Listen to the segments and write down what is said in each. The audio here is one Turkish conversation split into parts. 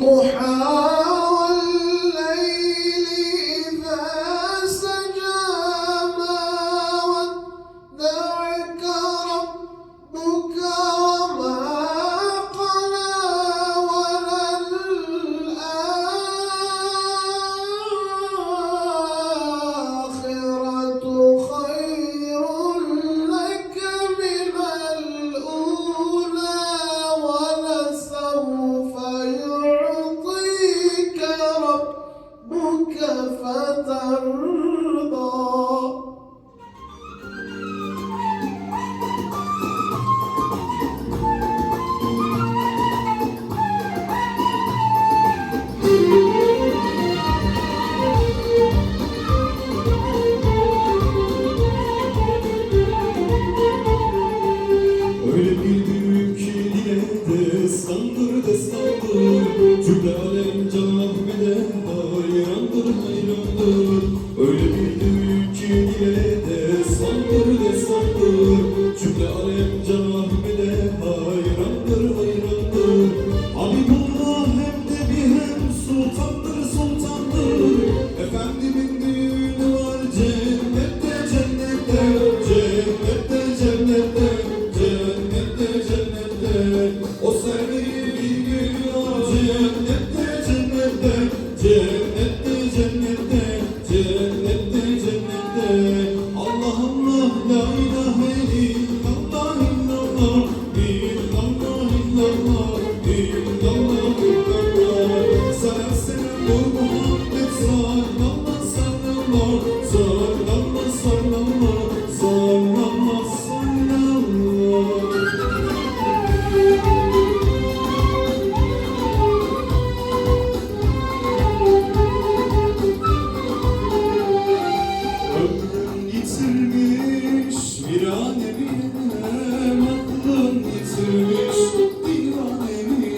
والضحى saldır de saldır Cümle alem canım.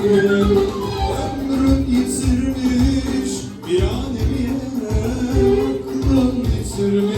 Ömrüm yitirmiş bir anemi aklım yitirmiş